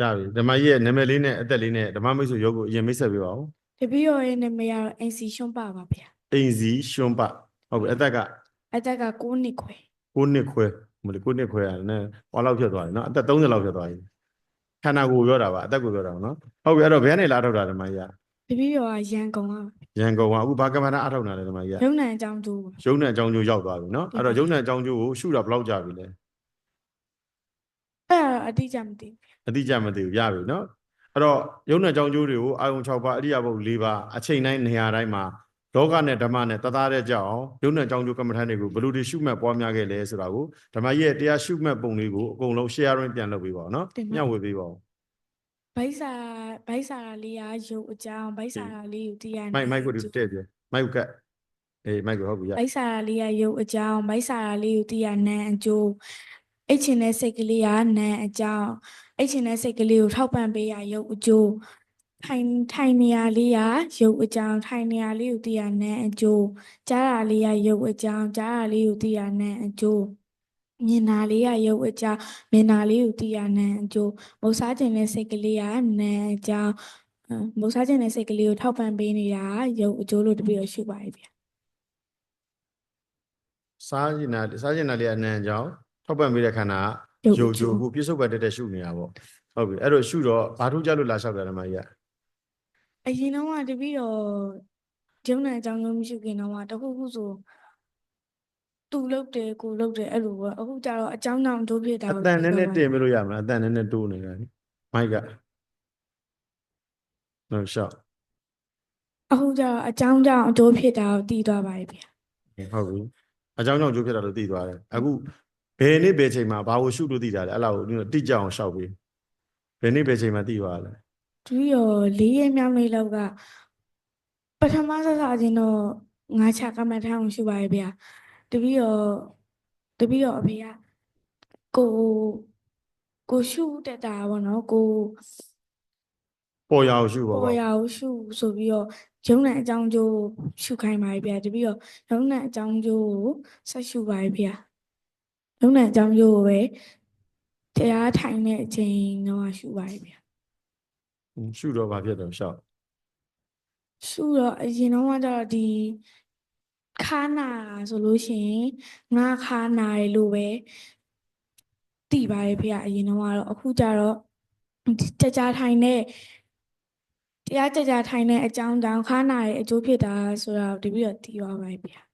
ရပြီဓမ္မကြီးရဲ့နာမည်လေးနဲ့အသက်လေးနဲ့ဓမ္မမိတ်ဆွေရုပ်ကိုအရင်မိတ်ဆက်ပေးပါဦးတပည့်တော်ရဲ့နာမည်ကတော့အင်စီရှွန်းပါပါဗျာအိမ်စီရွှွန်းပဟုတ်ပြီအသက်ကအသက်က9နှစ်ခွဲ9နှစ်ခွဲမလို့9နှစ်ခွဲရတယ်နော်ဟောလောက်ဖြစ်သွားတယ်နော်အသက်30လောက်ဖြစ်သွားပြီခန္ဓာကိုယ်ပြောတာပါအသက်ကိုပြောတာပါနော်ဟုတ်ပြီအဲ့တော့ဘယ်ကနေလာထုတ်တာဓမ္မကြီးကတပည့်တော်ကရန်ကုန်ကရန်ကုန်ကအခုဘာကမ္ဘာနာအထုတ်တာလဲဓမ္မကြီးကရုံနံအကြောင်းတူပါရုံနဲ့အကြောင်းကျိုးရောက်သွားပြီနော်အဲ့တော့ရုံနဲ့အကြောင်းကျိုးကိုရှုတာဘယ်လောက်ကြာပြီလဲအဲ့ဒါအတိအကျမသိဘူး အတိအကျမသိဘူးရပြီနော်အဲ့တော့ရုံနဲ့အကြောင်းကျိုးတွေကိုအာယုံ6ပါးအရိယာဘုတ်4ပါးအချိန်တိုင်းနေရာတိုင်းမှာလောကနဲ့ဓမ္မနဲ့တသားတဲ့ကြောင်းရုံနဲ့အကြောင်းကျိုးကမ္မထန်တွေကိုဘယ်လိုတွေရှုမှတ်ပွားများခဲ့လဲဆိုတာကိုဓမ္မကြီးရဲ့တရားရှုမှတ်ပုံလေးကိုအကုန်လုံး share ရင်းပြန်လုပ်ပေးပါဦးနော်ညှဝေပေးပါဦးဗိုက်စာဗိုက်စာလေးကရုပ်အကြောင်းဗိုက်စာလေးကိုတရားမိုက်မိုက်ကိုဒီတဲ့ပြမိုက်ကတ်အေးမိုက်ကိုဟုတ်ပြီရဗိုက်စာလေးကရုပ်အကြောင်းဗိုက်စာလေးကိုတရားနံအကျိုးအိတ်ချင်တဲ့စိတ်ကလေးကနံအကြောင်း အိတ်ချင်တဲ့စိတ်ကလေးကိုထောက်ပံ့ပေးရရုပ်အကျိုးထိုင်ထိုင်နေရလေးကရုပ်အကြောင်းထိုင်နေရလေးကိုတရားနံအကျိုးကြားရလေးကရုပ်အကြောင်းကြားရလေးကိုတရားနံအကျိုးမြင်နာလေးကရုပ်အကြောင်းမြင်နာလေးကိုတရားနံအကျိုးမုတ်စားခြင်းတဲ့စိတ်ကလေးကနံအကြောင်းအဲမုတ်စားခြင်းတဲ့စိတ်ကလေးကိုထောက်ပံ့ပေးနေတာကရုပ်အကျိုးလို့တပည့်တော်ရှုပါရဲ့ဗျာစားကျင်တာစားကျင်တာလေးအနံအကြောင်းထောက်ပံ့ပေးတဲ့ခန္ဓာကရု ယုပ်တ်အကြိုကျိုးအခုပြစ္ဆုတ်ကတက်တက်ရှုနေတာပေါ့ဟုတ်ပြီအဲ့တော့ရှုတော့ဘာထုကြလို့လာလျှောက်တယ်ဓမ္မကြီးကအရင်တော့ကတပည့်တော်ဂျုံနဲ့အကြောင်းလုံးမရှိခင်တော့ကတခုခုဆိုသူလုတ်တယ်ကိုလုတ်တယ်အဲ့လိုပဲအခုကျတော့အကြောင်းကြောင့်တို့ဖြစ်တာအကိုတန်နဲ့သိနဲ့တော့တင်မလို့ရမလားအတန်နဲ့နဲ့တိုးနေတာနိမိုက်ကဟုတ်ရှောက်အခုကျတော့အကြောင်းကြောင့်တို့ဖြစ်တာကိုသိသွားပါရဲ့ဗျာဟုတ်ပြီအကြောင်းကြောင့်ကျိုးဖြစ်တာလို့သိသွားတယ်အခု ဘယ်နေ့ဘယ်ချိန်မှာဘာကိုရှုလို့သိတာလဲအဲ့လောက်ကိုတိကျအောင်ရှောက်ပြီးဘယ်နေ့ဘယ်ချိန်မှာသိသွားလဲတပည့်တော်လေးရက်မြောက်နေ့လောက်ကပထမဆက်စားခြင်းတော့ငါးချကမ္မထအောင်ရှိပါရဲ့ဗျာတပည့်တော်တပည့်တော်အဖေကကိုကိုရှုတက်တာပေါ့နော်ကိုပေါ်ရအောင်ရှုပါပေါ်ပါရအောင်ရှုဆိုပြီးတော့ရုံးနဲ့အကြောင်းကျိုးရှုခိုင်းပါရဲ့ဗျာတပည့်တော့ရုံးနဲ့အကြောင်းကျိုးကိုဆက်ရှုပါရဲ့ဗျာ ရုံးနဲ့အကြောင်းကျိုးကိုပဲတရားထိုင်တဲ့အချိန်တော့ရှုပါရဲ့ဗျာရှုတော့ဘာဖြစ်တော့ရှောက်ရှုတော့အရင်တော့ကကျတော့ဒီခါနာဆိုလို့ရှိရင်ငါခါနာရလို့ပဲသိပါရဲ့ဖေကအရင်တော့ကတော့အခုကျတော့ဒီကြကြထိုင်တဲ့တရားကြကြထိုင်တဲ့အကြောင်းကြောင့်ခါနာရဲ့အကျိုးဖြစ်တာဆိုတာကိုတပည့်တော့သိသွားပါရဲ့ဖေอืม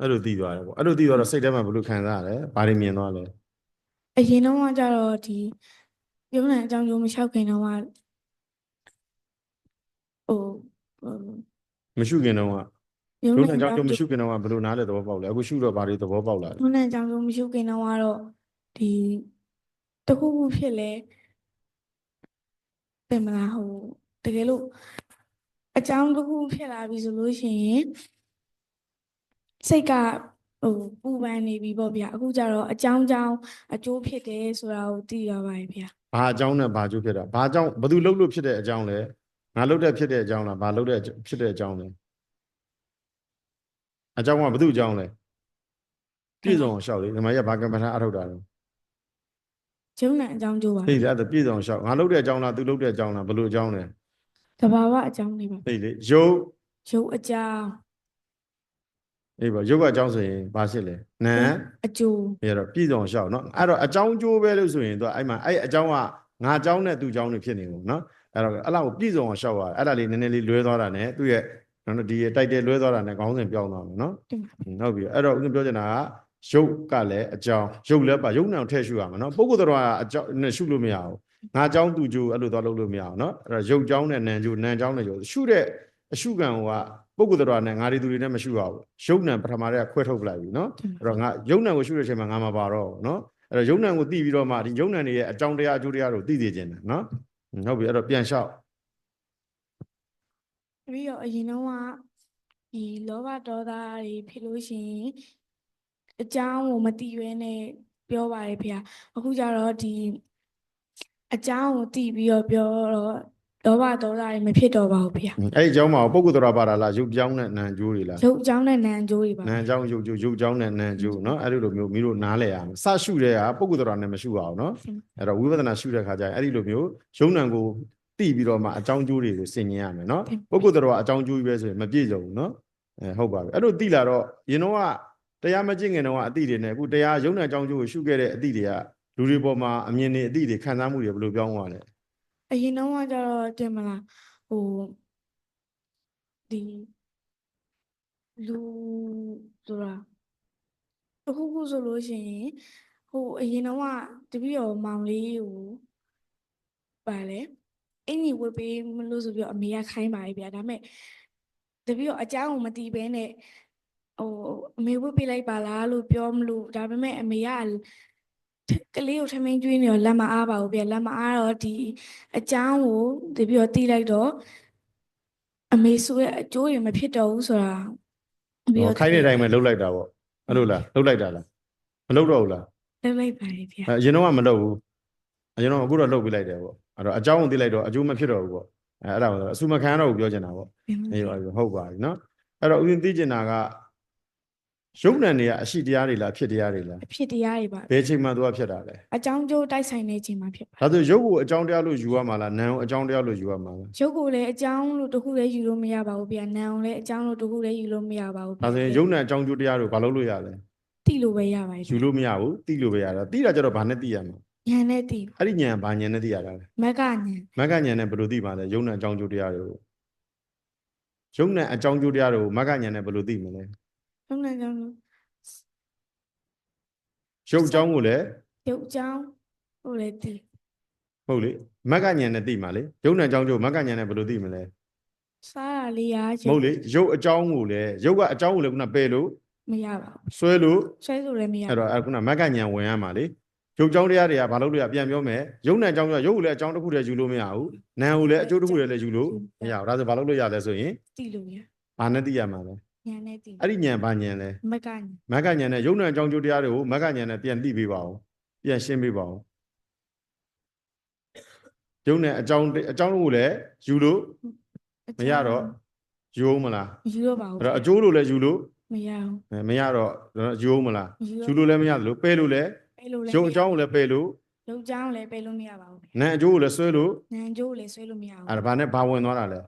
အဲ့လိုသိသွားတယ်ပေါ့အဲ့လိုသိသွားတော့စိတ်ထဲမှာဘယ်လိုခံစားရလဲဘာတွေမြင်သွားလဲအရင်တော့ကကျတော့ဒီရုံးနဲ့အကြောင်းကျိုးမလျှောက်ခင်တော့ကဟိုဟိုမရှုခင်တော့ကရုံးဒုနဲ့နဲ့အကြောကြောင့်င်းမကျိုးရှုခင်တော့ကဘယ်လိုနားလဲသဘောပေါက်လဲအခုရှုတော့ဘာတွေသဘောပေါက်လာလဲရုံးနဲ့အကြောင်းကျိုးမလျှောက်ခင်တော့ကတော့ဒီတခုခုဖြစ်လဲပြင်မလားဟိုတကယ်လို့အကြောင်းတစ်ခုဖြစ်လာပြီဆိုလို့ရှိရင် စိတ်ကဟိုပူပန်နေပြီပေါ့ဗျာအခုကျတော့အကြောင်းကြောင်းအကျိုးဖြစ်တယ်ဆိုတာကိုသိရပါရဲ့ဗျာဘာအကြောင်းနဲ့ဘာကျိုးဖြစ်တာဘာအကြောင်းဘယ်သူလှုပ်လို့ဖြစ်တဲ့အကြောင်းလဲငါလှုပ်တဲ့ဖြစ်တဲ့အကြောင်းလားဘာလှုပ်တဲ့ဖြစ်တဲ့အကြောင်းလဲအကြောင်းကဘယ်သူအကြောင်းလဲပြည့်စုံအောင်ရှောက်လေဒီမှာရဘာကမ္ဘာထာအထုတ်တာလဲရုံးနဲ့အကြောင်းကျိုးပါသိတယ်အဲ့ဒါပြည့်စုံအောင်ရှောက်ငါလှုပ်တဲ့အကြောင်းလားသူလှုပ်တဲ့အကြောင်းလားဘယ်လိုအကြောင်းလဲတဘာဝအကြောင်းလေးပါသိလေယုတ်ရုပ်အကြောင်း အေးပါယုတ်ကအကြောင်းဆိုရင်ဘာဖြစ်လဲနံအကျိုးအဲ့တော့ပြည်စုံရှောက်နော်အဲ့တော့အကြောင်းကျိုးပဲလို့ဆိုရင်သူကအဲ့မှာအဲ့အကြောင်းကငါအကြောင်းနဲ့သူအကြောင်းတွေဖြစ်နေကုန်နော်အဲ့တော့အဲ့လောက်ကိုပြည်စုံအောင်ရှောက်ရတယ်အဲ့ဒါလေးနည်းနည်းလေးလွဲသွားတာ ਨੇ သူ့ရဲ့နော်ဒီတိုက်တယ်လွဲသွားတာ ਨੇ ခေါင်းစဉ်ပြောင်းသွားမယ်နော်တင်ပါဟုတ်ပြီအဲ့တော့ဦးဇင်းပြောချင်တာကရုပ်ကလည်းအကြောင်းရုပ်လည်းပါရုပ်နဲ့ထည့်ရှုရမှာနော်ပုဂ္ဂိုလ်တော်ကအကြောင်းနဲ့ရှုလို့မရဘူးငါအကြောင်းသူကျိုးအဲ့လိုသွားလုပ်လို့မရအောင်နော်အဲ့တော့ရုပ်အကြောင်းနဲ့နာမ်ကျိုးနာမ်အကြောင်းနဲ့ကျိုးရှုတဲ့အရှုခံက ပုဂ္ဂိုလ်တရားနဲ့ငါတွေသူတွေနဲ့မရှုရဘူးယုတ်နံပထမတည်းကခွဲထုတ်ပလိုက်ပြီနော်အဲ့တော့ငါယုတ်နံကိုရှုတဲ့အချိန်မှာငါမပါတော့ဘူးနော်အဲ့တော့ယုတ်နံကိုသိပြီးတော့မှဒီယုတ်နံတွေရဲ့အကြောင်းတရားအကျိုးတရားကိုသိသိခြင်းတယ်နော်ဟုတ်ပြီအဲ့တော့ပြန်လျှောက်ပြီးတော့အရင်တော့ကဒီလောဘဒေါသတွေဖြစ်လို့ရှိရင်အကြောင်းကိုမသိဘဲနဲ့ပြောပါတယ်ဖေ။အခုကျတော့ဒီအကြောင်းကိုသိပြီးတော့ပြောတော့ လောဘဒေါသတွေမဖြစ်တော့ပါဘူးဖေ။အဲ့ဒီအကြောင်းမှာပုဂ္ဂိုလ်တော်ပါတာလားရုပ်ကြောင်းနဲ့နာမ်ကျိုးတွေလား။ရုပ်ကြောင်းနဲ့နာမ်ကျိုးတွေပါ။နာမ်ကြောင်းရုပ်ကျိုးရုပ်ကြောင်းနဲ့နာမ်ကျိုးနော်အဲ့ဒီလိုမျိုးမိတို့နားလည်ရအောင်။စရှုတဲ့ကပုဂ္ဂိုလ်တော်နဲ့မရှုအောင်နော်။အဲ့တော့ဝိပဿနာရှုတဲ့ခါကျရင်အဲ့ဒီလိုမျိုးရုံဏကိုတိပြီးတော့မှအကြောင်းကျိုးတွေကိုဆင်ញင်ရမယ်နော်။ပုဂ္ဂိုလ်တော်ကအကြောင်းကျိုးပဲဆိုရင်မပြည့်စုံဘူးနော်။အဲဟုတ်ပါပြီ။အဲ့လိုတိလာတော့ရင်တော့ကတရားမကျင့်ခင်တော့အတိတွေနဲ့အခုတရားရုံဏအကြောင်းကျိုးကိုရှုခဲ့တဲ့အတိတွေကလူတွေပေါ်မှာအမြင်တွေအတိတွေခံစားမှုတွေဘယ်လိုပြောင်းသွားလဲ။ အရင်တော့ကကျတော့တင်မလားဟိုဒီလူဆိုတာတစ်ခုခုဆိုလို့ရှိရင်ဟိုအရင်တော့ကတပည့်တော်မောင်လေးကိုပါလေအင်ကြီးဝတ်ပေးမလို့ဆိုပြီးတော့အမေကခိုင်းပါလေဗျာဒါပေမဲ့တပည့်တော်အเจ้าကိုမတီးဘဲနဲ့ဟိုအမေဝတ်ပေးလိုက်ပါလားလို့ပြောမလို့ဒါပေမဲ့အမေက ကလေးကိုထမင်းကျွေးနေတော့လက်မအားပါဘူးဗျာလက်မအားတော့ဒီအကြောင်းကိုတပြီးတော့တီးလိုက်တော့အမေဆိုရဲ့အကျိုးတွေမဖြစ်တော့ဘူးဆိုတာတပြီးဟောတော့ခိုင်းတဲ့အတိုင်းပဲလှုပ်လိုက်တာပေါ့အဲ့လိုလားလှုပ်လိုက်တာလားမလှုပ်တော့ဘူးလားလုပ်လိုက်ပါလေဗျာအဲအရင်တော့ကမလုပ်ဘူးအရင်တော့အခုတော့လုပ်ပြလိုက်တယ်ပေါ့အဲ့တော့အကြောင်းကိုသိလိုက်တော့အကျိုးမဖြစ်တော့ဘူးပေါ့အဲအဲ့ဒါကိုအဆူမခံရတော့ဘူးပြောချင်တာပေါ့အေးပါပြီဟုတ်ပါပြီနော်အဲ့တော့ဥစဉ်သိချင်တာက ရုပ်နံတွေကအရှိတရားတွေလားဖြစ်တရားတွေလားအဖြစ်တရားတွေပါဘယ်ချိန်မှသူကဖြစ်တာလဲအကြောင်းကျိုးတိုက်ဆိုင်နေခြင်းမှာဖြစ်ပါဒါဆိုရုပ်ကိုအကြောင်းတရားလို့ယူရမှာလားနာမ်ကိုအကြောင်းတရားလို့ယူရမှာလားရုပ်ကိုလည်းအကြောင်းလို့တစ်ခုလည်းယူလို့မရပါဘူးဗျာနာမ်ကိုလည်းအကြောင်းလို့တစ်ခုလည်းယူလို့မရပါဘူးဒါဆိုရင်ရုပ်နံအကြောင်းကျိုးတရားတို့ဘာလို့လို့ရလဲတိလို့ပဲရပါတယ်ယူလို့မရဘူးသိလို့ပဲရတာသိတာကြတော့ဘာနဲ့သိရမှာဉာဏ်နဲ့တိအဲ့ဒီဉာဏ်ဘာဉာဏ်နဲ့သိရတာလဲမကဉာဏ်မက္ကဉာဏ်နဲ့ဘယ်လိုသိမှာလဲယုံနဲ့အကြောင်းကျိုးတရားတွေကိုယုံနဲ့အကြောင်းကျိုးတရားတွေကိုမက္ကဉာဏ်နဲ့ဘယ်လိုသိမလဲ ဘုံနဲ့ကြောင့်လို့ရုပ်အကြောင်းကိုလည်းရုပ်အကြောင်းဟုတ်လေတိဟုတ်လေမက္ကဉာဏ်နဲ့သိမှာလေယုံနဲ့အကြောင်းကျိုးမက္ကဉာဏ်နဲ့ဘယ်လိုသိမလဲစားရလေးရာမဟုတ်လေရုပ်အကြောင်းကိုလည်းရုပ်ကအကြောင်းကိုလည်းခုနပယ်လို့မရပါဘူးဆွဲလို့ဆွဲဆိုလည်းမရအဲ့တော့အဲ့ခုနမက္ကဉာဏ်ဝင်ရမှာလေရုပ်အကြောင်းတရားတွေကဘာလို့လဲပြန်ပြောမယ်ယုံနဲ့အကြောင်းကရုပ်ကိုလည်းအကြောင်းတစ်ခုတည်းယူလို့မရဘူးနာမ်ကိုလည်းအကျိုးတစ်ခုတည်းလည်းယူလို့မရဘူးဒါဆိုဘာလို့လို့ရလဲဆိုရင်တိလို့ရဘာနဲ့သိရမှာလဲ ဉာဏ်နဲ့တိအဲ့ဒီဉာဏ်ဘာဉာဏ်လဲမကဉာဏ်မက္ကဉာဏ်နဲ့ယုံနဲ့အကြောင်းကျိုးတရားတွေကိုမက္ကဉာဏ်နဲ့ပြန်သိပေးပါဦးပြန်ရှင်းပေးပါဦးယုံနဲ့အကြောင်းအကြောင်းကိုလည်းယူလို့မရတော့ယူအောင်မလားမယူတော့ပါဘူးအဲ့တော့အကျိုးလို့လည်းယူလို့မရဘူးအဲမရတော့ယူအောင်မလားမယူယူလို့လည်းမရသလိုပယ်လို့လည်းပဲလို့လည်းယုံအကြောင်းကိုလည်းပယ်လို့ရုပ်ကြောင်းလည်းပဲလို့မရပါဘူးနာမ်အကျိုးကိုလည်းဆွဲလို့နံကြိုးလည်းဆွဲလို့မရဘူးအဲ့ဒါဘာနဲ့ဘာဝင်သွားတာလဲ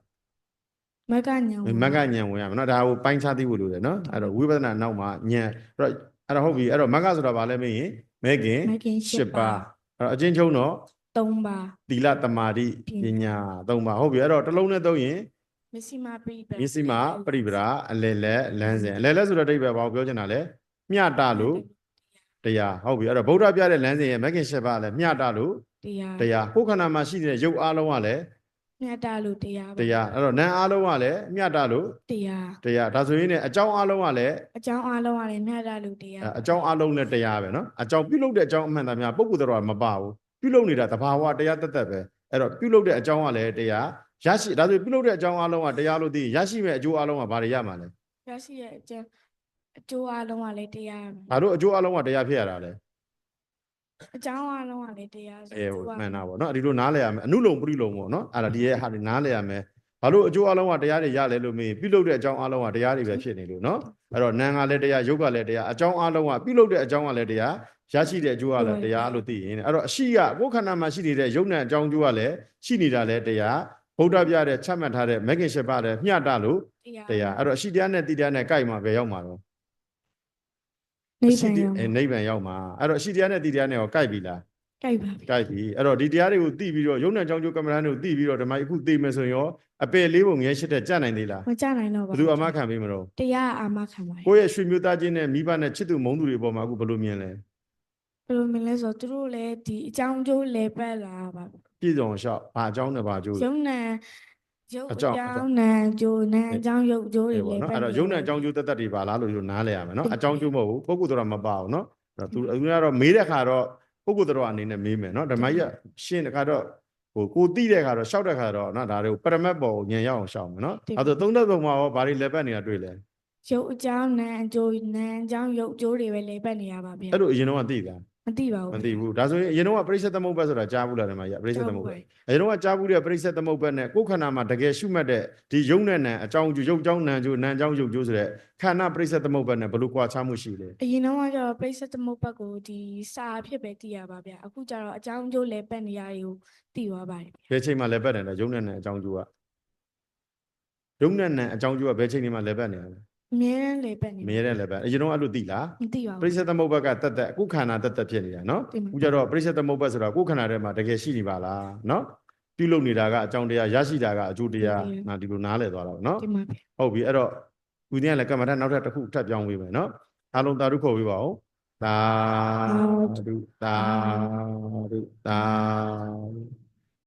မကဉာဏ်မက္ကဉာဏ်ဝင်ရမယ်နော်ဒါကိုပိုင်းခြားသိဖို့လိုတယ်နော်အဲ့တော့ဝိပဿနာနောက်မှာဉာဏ်အဲ့တော့အဲ့တော့ဟုတ်ပြီအဲ့တော့မက္ကဆိုတာဘာလဲမင်းရင်မဲခင်မကင်၈၈ပါပါးအဲ့တော့အချင်းချင်းတော့၃ပါသီလတမာတိပပညာညာ၃ပါးဟုတ်ပြီအဲ့တော့တစ်လုံးနဲ့သုံးရင်မစ္စည်းမပရိပမျက်စိမှာပရိပရာအလယ်လက်လမ်းစဉ်အလယ်လက်ဆိုတော့အဓိပ္ပာယ်ဘာကိုပြောချင်တာလဲမျှတလို့တရားဟုတ်ပြီအဲ့တော့ဗုဒ္ဓပြတဲ့လမ်းစဉ်ရဲ့မဂ်ခင်၈ပါးလည်းမျှတလို့တရားတရားကိုယ်ခန္ဓာမှာရှိနေတဲ့ရုပ်အားလုံးကလည်း မြတ်တာလို့တရားပါတရားအဲ့တော့နာမ်အားလုံးကလည်းမျှတလို့တရားတရားဒါဆိုရင်လည်းအကြောင်းအားလုံးကလည်းအကြောင်းအလုံးကလည်းမြတ်တာလို့တရားအဲအကြောင်းအားလုံးနဲ့တရားပဲနော်အကြောင်းပြုလုပ်တဲ့အကြောင်းအမှန်တမ်းပုဂ္ဂိုလ်တော်ကမပါဘူးပြုလုပ်နေတာသဘာဝတရားတက်တက်ပဲအဲ့တော့ပြုလုပ်တဲ့အကြောင်းကလည်းတရားရရှိဒါဆိုပြုလုပ်တဲ့အကြောင်းအားလုံးကတရားလို့သိရင်ရရှိမဲ့အကျိုးအားလုံးကဘာတွေရမှာလဲရရှိရဲ့အကျိုးအကျိုးအလုံးကလည်းတရားဘာလို့အကျိုးအားလုံးကတရားဖြစ်ရတာလဲ အကြောင်းအလုံးကလည်းတရားဆိုအဲဟိုမှန်တာပေါ့နော်ဒီလိုနားလဲရမယ်အနုလုံပရိလုံပေါ့နော်အဲ့ဒါဒီရဲ့ဟာဒီနားလဲရမယ်ဘာလို့အကျိုးအားလုံးကတရားတွေရလဲလို့မေးပြုလုပ်တဲ့အကြောင်းအားလုံးကတရားတွေပဲဖြစ်နေလို့နော်အဲ့တော့နာမ်ကလည်းတရားယုတ်ကလည်းတရားအကြောင်းအားလုံးကပြုလုပ်တဲ့အကြောင်းကလည်းတရားရရှိတဲ့အကျိုးကလည်းတရားလို့သိရင်အဲ့တော့အရှိကကိုယ်ခန္ဓာမှာရှိနေတဲ့ယုတ်နဲ့အကြောင်းကျိုးကလည်းရှိနေတာလည်းတရားဗုဒ္ဓပြတဲ့ချမှတ်ထားတဲ့မဂ္ဂင်၈ပါးလည်းမျှတလို့တရားတရားအဲ့တော့အရှိတရားနဲ့တိတရားနဲ့ကြိုက်မှာပဲရောက်မှာတော့ နိဗ္ဗာန်အရှိတရောအဲနိဗ္ဗာန်ရောက်မှာအဲ့တော့အရှိတရားနဲ့တိတရားနဲ့ရောကြိုက်ပြီလားကြိုက်ပါပြီကြိုက်ပြီအဲ့တော့ဒီတရားတွေကိုသိပြီးတော့ယုံနဲ့အကြောင်းကျိုးကမ္မဋ္ဌာန်းတွေကိုသိပြီးတော့ဓမ္မကြီးအခုသိမယ်ဆိုရင်ရောအပယ်လေးပုံငယ်ရှစ်တဲ့ကြနိုင်သေးလားမကြနိုင်တော့ဘပါယ်သူအမခံပေးမလို့တရားအာမခံပါကိုယ့်ရဲ့ရွှေမျိုးသားချင်းနဲ့မိဘနဲ့ချစ်သူမုန်းသူတွေပေါ်မှာအခုဘယ်လိုမြင်လဲဘယ်လိုမလဲဆိုတော့သူတို့လည်းဒီအကြောင်းကျိုးလဲပတ်လာပါပြည့်စုံလျှောက်ဘာအကြောင်းနဲ့ဘာအကျိုးရုံနံ ရုပ်အအကြောင်းကြောင်းနံကျိုးနံအကြောင်းရုပ်ကျိုးတွေအေးလဲပေါ့နော်ပတ်အဲ့တော့ယုံနဲ့အကြောင်းကျိုးတက်တက်တွေပါလားလို့ဒီလိုနားလဲရမယ်နော်ဟုတ်အကြောင်းကျိုးမဟုတ်ဘူးပုဂ္ဂိုလ်တော်ကမပါဘူးနော်အဲ့တော့သူအခုကတော့မေးတဲ့ခါတော့ပုဂ္ဂိုလ်တော်အနေနဲ့မေးမယ်နော်ဓမ္မကြီးကရှင်းတဲ့ခါတော့ဟိုကိုတိတဲ့ခါတော့ရှောက်တဲ့ခါတော့နော်ဒါတွေကိုပရမတ်ပေါ်ကိုညံရအောင်ရှောက်မယ်နော်အဲ့ဒါသုံးသက်ပုံမှာရောဘာတွေလဲပတ်နေတာတွေ့လဲရုပ်အကြောင်းနံအကျိုးနံအကြောင်းရုပ်ကျိုးတွေပဲလဲပတ်နေရပါဗျာအဲ့လိုအရင်တော့သိတာ မသိပါဘူးမသိဘူးဒါဆိုရင်အရင်တော့ကပရိစ္ဆေသမုပ္ပတ်ဆိုတာကြားဘူးလားဒီမှာကြီးပရိစ္ဆေသမုပ္ပတ်ကြားအရင်တော့ကကြားဘူးတဲ့ပရိစ္ဆေသမုပ္ပတ်နဲ့ကိုယ်ခန္ဓာမှာတကယ်ရှုမှတ်တဲ့ဒီယုံနဲ့နံအကြောင်းကျိုးယုတ်ကြောင်းနံကျိုးနံကြောင်းယုတ်ကျိုးဆိုတဲ့ခန္ဓာပရိစ္ဆေသမုပ္ပတ်နဲ့ဘယ်လိုကွာခြားမှုရှိလဲအရင်တော့ကကျတော့ပြိဿသမုပ္ပတ်ကိုဒီစာအဖြစ်ပဲသိရပါဗျအခုကျတော့အကြောင်းကျိုးလဲပတ်နေရတွေကိုသိသွားပါတယ်ဘယ်ချိန်မှလဲပတ်တယ်လဲယုံနဲ့နံအကြောင်းကျိုးကယုံနဲ့နံအကြောင်းကျိုးကဘယ်ချိန်တွေမှလဲပတ်နေရလဲ အမြဲတမ်းလဲပတ်နေမရတဲ့လဲပတ်အရင်တော့အဲ့လိုသိလားမသိပါပရိဘူးစ္ဆေသမုပ္ပတ်ကတတ်တက်အခုခန္ဓာတတ်တက်ဖြစ်နေတာနော်သိပါအခုကျတော့ပရိစ္ဆေသမုပ္ပတ်ဆိုတာကိုယ်ခန္ဓာထဲမှာတကယ်ရှိနေပါလားနော်ပြုလုပ်နေတာကအကြောင်းတရားရရှိတာကအကျိုးတရားငါဒီလိုနားလည်သွားတာပေါ့နော် ဒီမှာဗျဟုတ်ပြီအဲ့တော့ဦးဇင်းကလည်းကမ္မထနောက်ထပ်တစ်ခုထပ်ပြောင်းပေးမယ်နော်အားလုံးသာဓုခေါ်ပေးပါဦးသာဓုသာဓုသာဓု